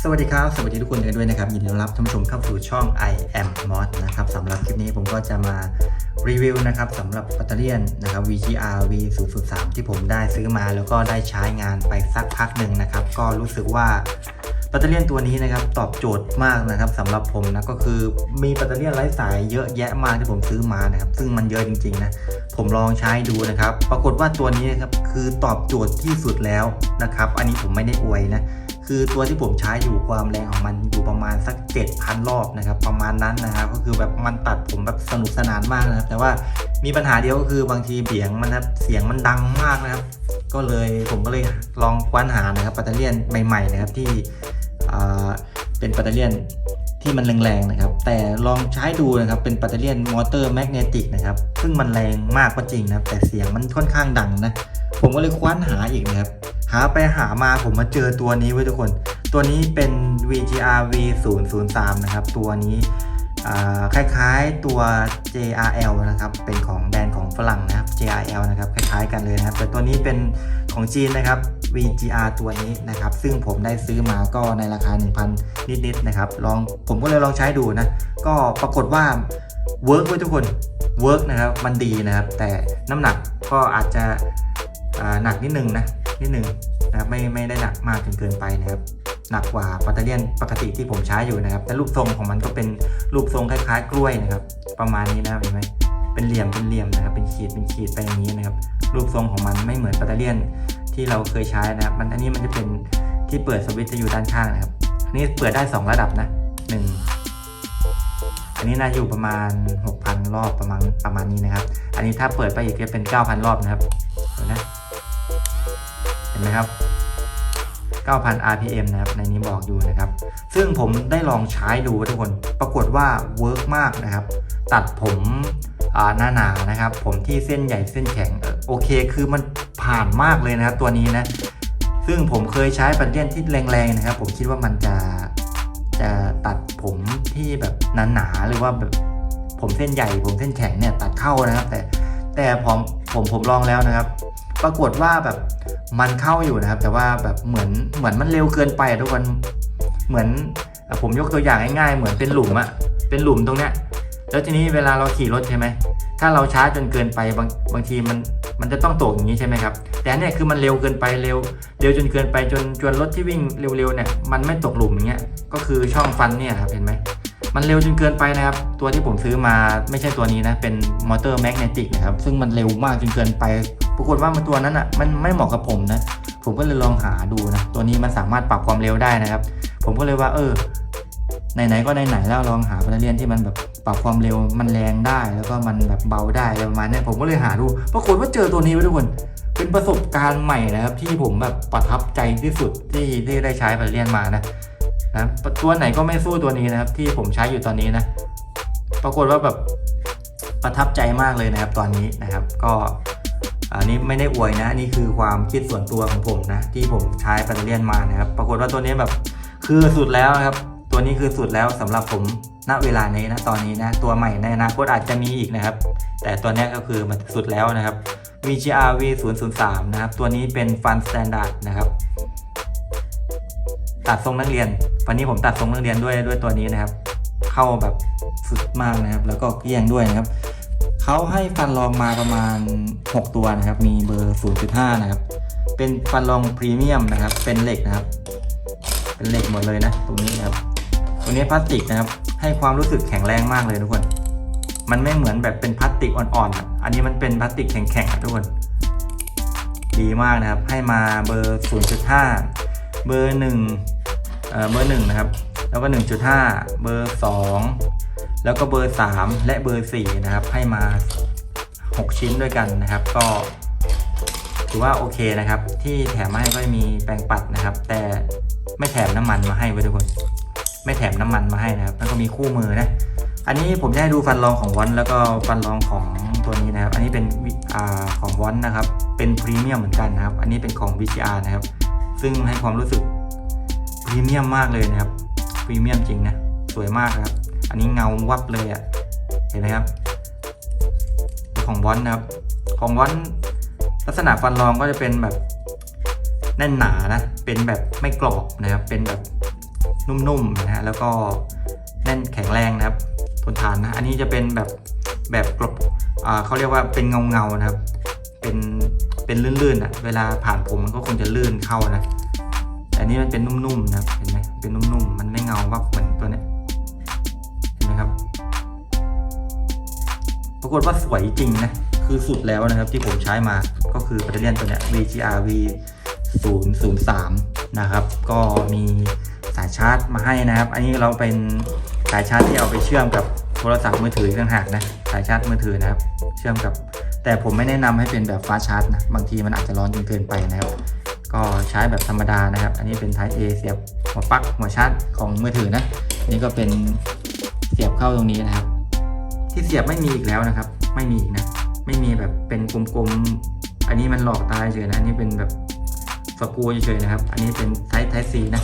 สวัสดีครับ สวัสดีทุกคนกันด้วยนะครับ ยินดีต้อนรับท่านผู้ชมเข้าสู่ช่อง I am Mod นะครับสำหรับคลิปนี้ผมก็จะมารีวิวนะครับสำหรับแบตเตอรี่นะครับ VGR V003 ที่ผมได้ซื้อมาแล้วก็ได้ใช้งานไปสักพักหนึ่งนะครับ ก็รู้สึกว่า แบตเตอรี่ตัวนี้นะครับตอบโจทย์มากนะครับสำหรับผมนะก็คือมีแบตเตอรี่ไร้สายเยอะแยะมากที่ผมซื้อมานะครับซึ่งมันเยอะจริงๆนะผมลองใช้ดูนะครับ ปรากฏว่าตัวนี้นะครับคือตอบโจทย์ที่สุดแล้วนะครับ อันนี้ผมไม่ได้อวยนะคือตัวที่ผมใช้อยู่ความแรงของมันอยู่ประมาณสัก 7,000 รอบนะครับ ประมาณนั้นนะครับก็คือแบบมันตัดผมแบบสนุกสนานมากนะครับ แต่ว่ามีปัญหาเดียวก็คือบางทีเสียงมันนะครับเสียงมันดังมากนะครับ ก็เลยผมก็เลยลองคว้านหานะครับแบตเตอรี่ใหม่ๆนะครับที่ เป็นแบตเตอรี่ที่มันแรงๆนะครับ แต่ลองใช้ดูนะครับ เป็นแบตเตอรี่มอเตอร์แมกเนติกนะครับ ซึ่งมันแรงมากก็จริงนะครับ แต่เสียงมันค่อนข้างดังนะ ผมก็เลยคว้านหาอีกนะครับ หาไปหามาผมมาเจอตัวนี้ไว้ทุกคน ตัวนี้เป็น VGR V003 นะครับ ตัวนี้ คล้ายๆตัว JRL นะครับ เป็นของแบรนด์ของฝรั่งนะครับ JRL นะครับ คล้ายๆกันเลยนะครับ แต่ตัวนี้เป็นของจีนนะครับ VGR ตัวนี้นะครับ ซึ่งผมได้ซื้อมาก็ในราคา 1,000 นิดๆนะครับ ลองผมก็เลยลองใช้ดูนะ ก็ปรากฏว่าเวิร์กไว้ยทุกคนเวิร์กนะครับ มันดีนะครับ แต่น้ำหนักก็อาจจะหนักนิดนึงนะ นิดนึง นะครับไม่ไม่ได้หนักมากจนเกินไปนะครับหนักกว่าปัตเตอร์เลียนปกติที่ผมใช้อยู่นะครับแต่รูปทรงของมันก็เป็นรูปทรงคล้ายๆ กล้วยนะครับประมาณนี้นะครับเห็นไหมเป็นเหลี่ยมเป็นเหลี่ยมนะครับเป็นขีดเป็นขีดไปอย่างนี้นะครับรูปทรงของมันไม่เหมือนปัตเตอร์เลียนที่เราเคยใช้นะครับมันอันนี้มันจะเป็นที่เปิดสวิตช์จะอยู่ด้านข้างนะครับอันนี้เปิดได้ 2 ระดับนะหนึ่งอันนี้น่าอยู่ประมาณ 6,000 รอบประมาณประมาณนี้นะครับ อันนี้ถ้าเปิดไปอีกจะเป็น 9,000 รอบนะครับนไหม เห็นไหมครับ 9,000 RPM นะครับในนี้บอกอยู่นะครับ ซึ่งผมได้ลองใช้ดูทุกคน ปรากฏว่าเวิร์กมากนะครับ ตัดผมหน้าหนานะครับ ผมที่เส้นใหญ่เส้นแข็งโอเค คือมันผ่านมากเลยนะครับ ตัวนี้นะ ซึ่งผมเคยใช้ปัตเลียนที่แรงๆนะครับ ผมคิดว่ามันจะจะตัดผมที่แบบหนาๆหรือว่าแบบผมเส้นใหญ่ ผมเส้นแข็งเนี่ยตัดเข้านะครับ แต่แต่ผมผมผมลองแล้วนะครับ ปรากฏว่าแบบมันเข้าอยู่นะครับ แต่ว่าแบบเหมือนเหมือนมันเร็วเกินไปทุกคนเหมือนผมยกตัวอย่างง่ายๆ เหมือนเป็นหลุมอะเป็นหลุมตรงเนี้ยแล้วทีนี้เวลาเราขี่รถใช่ไหมถ้าเราช้าจนเกินไปบางบางทีมันมันจะต้องตกอย่างนี้ใช่ไหมครับแต่เนี่ยคือมันเร็วเกินไปเร็วเร็วจนเกินไปจนจนรถที่วิ่งเร็วๆเนี่ยมันไม่ตกหลุมอย่างเงี้ยก็คือช่องฟันเนี่ยครับเห็นไหมมันเร็วจนเกินไปนะครับ ตัวที่ผมซื้อมาไม่ใช่ตัวนี้นะ เป็นมอเตอร์แมกเนติกนะครับ ซึ่งมันเร็วมากจนเกินไป ปรากฏว่ามันตัวนั้นอะมันไม่เหมาะกับผมนะ ผมก็เลยลองหาดูนะ ตัวนี้มันสามารถปรับความเร็วได้นะครับ ผมก็เลยว่าเออไหนๆก็ไหนๆแล้วลองหาแบตเตอรี่ที่มันแบบปรับความเร็วมันแรงได้ แล้วก็มันแบบเบาได้อะไรประมาณนี้ผมก็เลยหาดูปรากฏว่าเจอตัวนี้ไว้ทุกคนเป็นประสบการณ์ใหม่นะครับที่ผมแบบประทับใจที่สุดที่ที่ได้ใช้แบตเตอรี่มานะนะตัวไหนก็ไม่สู้ตัวนี้นะครับ ที่ผมใช้อยู่ตอนนี้นะ ปรากฏว่าแบบประทับใจมากเลยนะครับตอนนี้นะครับ ก็ อันนี้ไม่ได้อวยนะนี่คือความคิดส่วนตัวของผมนะ ที่ผมใช้แบตเตอรี่มานะครับ ปรากฏว่าตัวนี้แบบคือสุดแล้วนะครับ ตัวนี้คือสุดแล้วสำหรับผมณเวลานี้นะตอนนี้นะ ตัวใหม่ในอนาคตอาจจะมีอีกนะครับ แต่ตัวนี้ก็คือมันสุดแล้วนะครับ VGR V003 นะครับ ตัวนี้เป็นฟันสแตนดาร์ดนะครับ ตัดทรงนักเรียน วันนี้ผมตัดทรงนักเรียนด้วยด้วยตัวนี้นะครับ เข้าแบบสุดมากนะครับ แล้วก็เกลี้ยงด้วยนะครับ เขาให้ฟันรองมาประมาณ 6 ตัวนะครับ มีเบอร์ 0.5 นะครับ เป็นฟันรองพรีเมียมนะครับ เป็นเหล็กนะครับ เป็นเหล็กหมดเลยนะ ตรงนี้นะครับ ตรงนี้พลาสติกนะครับ ให้ความรู้สึกแข็งแรงมากเลยทุกคน มันไม่เหมือนแบบเป็นพลาสติกอ่อนๆออันนี้มันเป็นพลาสติกแข็งๆทุกคน ดีมากนะครับ ให้มาเบอร์ 0.5 เบอร์1เอ่อเบอร์1นะครับ แล้วก็ 1.5 เบอร์ 2 แล้วก็เบอร์ 3 และเบอร์ 4 นะครับ ให้มา 6 ชิ้นด้วยกันนะครับ ก็ถือว่าโอเคนะครับ ที่แถมมาให้ก็มีแปรงปัดนะครับ แต่ไม่แถมน้ำมันมาให้ไว้ทุกคน ไม่แถมน้ำมันมาให้นะครับ แล้วก็มีคู่มือนะ อันนี้ผมจะให้ดูฟันรองของวอนแล้วก็ฟันรองของตัวนี้นะครับ อันนี้เป็นวิอ่าของวอนนะครับ เป็นพรีเมียมเหมือนกันนะครับ อันนี้เป็นของ VCR นะครับ ซึ่งให้ความรู้สึกพรีเมียมมากเลยนะครับ พรีเมียมจริงนะ สวยมากครับ อันนี้เงาวับเลยอะ่ะ เห็นไหมครับ ของวอนนะครับ ของวอนลักษณะฟันรองก็จะเป็นแบบแน่นหนานะ เป็นแบบไม่กรอบนะครับ เป็นแบบนุ่มๆนะฮะ แล้วก็แน่นแข็งแรงนะครับ ทนทานนะ อันนี้จะเป็นแบบแบบกลบอ่าเขาเรียกว่าเป็นเงาๆนะครับ เป็นเป็นลื่นๆอะ เวลาผ่านผมมันก็คงจะลื่นเข้านะ แต่อันนี้มันเป็นนุ่มๆนะครับ เห็นไหมเป็นนุ่มๆ มันไม่เงาวับเหมือนตัวเนี้ากฏว่าสวยจริงนะ คือสุดแล้วนะครับที่ผมใช้มาก็คือแบตเตอรี่ยนตัวเนี้ย VGR V 0 0 3 นะครับ ก็มีสายชาร์จมาให้นะครับ อันนี้เราเป็นสายชาร์จที่เอาไปเชื่อมกับโทรศัพท์มือถือต่างหากนะ สายชาร์จมือถือนะครับ เชื่อมกับ แต่ผมไม่แนะนำให้เป็นแบบฟ้าชาร์จนะ บางทีมันอาจจะร้อนจนเกินไปนะครับ ก็ใช้แบบธรรมดานะครับ อันนี้เป็น Type A เสียบหัวปลั๊กหัวชาร์จของมือถือนะ นี่ก็เป็นเสียบเข้าตรงนี้นะครับ ที่เสียบไม่มีอีกแล้วนะครับ ไม่มีนะไม่มีแบบเป็นกลมๆอันนี้มันหลอกตายเฉยนะอันนี้เป็นแบบสกูเฉยๆนะครับ อันนี้เป็นไทป์ไทป์ซีนะ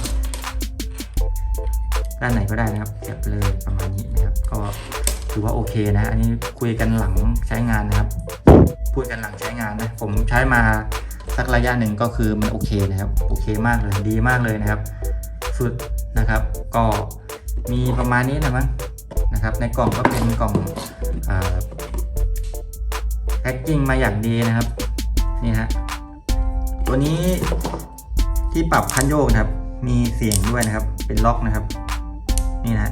ด้านไหนก็ได้นะครับเสียบเลยประมาณนี้นะครับ ก็ถือว่าโอเคนะ อันนี้คุยกันหลังใช้งานนะครับ พูดกันหลังใช้งานนะผมใช้มาสักระยะหนึ่งก็คือมันโอเคนะครับ โอเคมากเลยดีมากเลยนะครับ สุดนะครับ ก็มีประมาณนี้นะมั้ง นะครับ ในกล่องก็เป็นกล่องแพ็กกิ้งมาอย่างดีนะครับ นี่ฮะ ตัวนี้ที่ปรับคันโยกนะครับ มีเสียงด้วยนะครับ เป็นล็อกนะครับ นี่นะ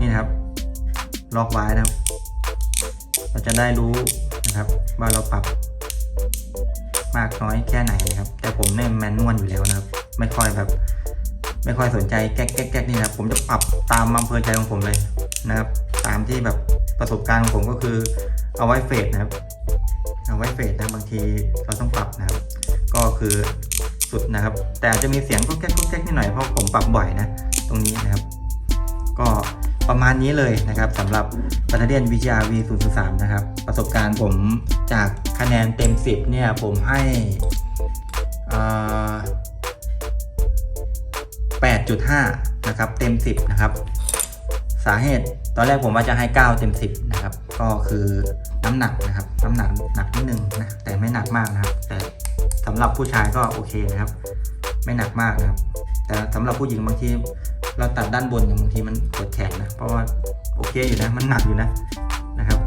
นี่นะครับ ล็อกไว้นะครับ เราจะได้รู้นะครับ ว่าเราปรับมากน้อยแค่ไหนนะครับ แต่ผมเนี่ยแมนนวลอยู่แล้วนะครับ ไม่ค่อยแบบ ไม่ค่อยสนใจแก๊กแก๊กแก๊กนี่นะครับผมจะปรับตามอำเภอใจของผมเลยนะครับ ตามที่แบบประสบการณ์ของผมก็คือเอาไว้เฟดนะครับเอาไว้เฟดนะบางทีเราต้องปรับนะครับ ก็คือสุดนะครับ แต่อาจจะมีเสียงก็แก๊กก็แก๊กนิดหน่อยเพราะผมปรับบ่อยนะ ตรงนี้นะครับ ก็ประมาณนี้เลยนะครับสำหรับบัตเตอรี่ VGR V 0 0 3 นะครับ ประสบการณ์ผมจากคะแนนเต็ม 10 เนี่ย ผมให้อ่า 8.5 นะครับ เต็ม 10 นะครับ สาเหตุตอนแรกผมว่าจะให้ 9 เต็ม 10 นะครับ ก็คือน้ำหนักนะครับ น้ำหนักหนักนิดนึงนะ แต่ไม่หนักมากนะครับ แต่สำหรับผู้ชายก็โอเคนะครับ ไม่หนักมากนะครับ แต่สำหรับผู้หญิงบางทีเราตัดด้านบนเนี่ยบางทีมันปวดแขนนะ เพราะว่าโอเคอยู่นะ มันหนักอยู่นะนะครับ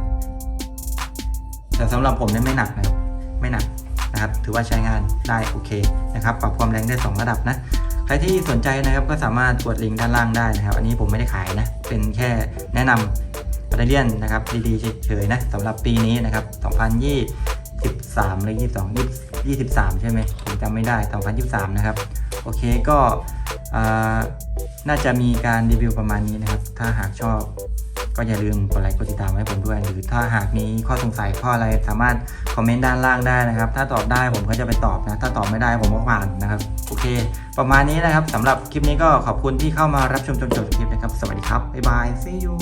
แต่สำหรับผมเนี่ยไม่หนักนะ ไม่หนักนะครับ ถือว่าใช้งานได้โอเคนะครับ ปรับความแรงได้ 2 ระดับนะ ใครที่สนใจนะครับก็สามารถกดลิงก์ด้านล่างได้นะครับ อันนี้ผมไม่ได้ขายนะ เป็นแค่แนะนำแบตเตอรี่ยนนะครับดีๆเฉยๆนะสำหรับปีนี้นะครับ 2023 หรือ 22 23 ใช่ไหมผมจำไม่ได้ 2023 นะครับ โอเคก็น่าจะมีการรีวิวประมาณนี้นะครับ ถ้าหากชอบก็อย่าลืมกดไลค์กดติดตามให้ผมด้วย หรือถ้าหากมีข้อสงสัยข้ออะไรสามารถคอมเมนต์ด้านล่างได้นะครับ ถ้าตอบได้ผมก็จะไปตอบนะ ถ้าตอบไม่ได้ผมก็ผ่านนะครับ เค ประมาณนี้นะครับสำหรับคลิปนี้ก็ขอบคุณที่เข้ามารับชมจนจบคลิปนะครับ สวัสดีครับ บ๊ายบาย see you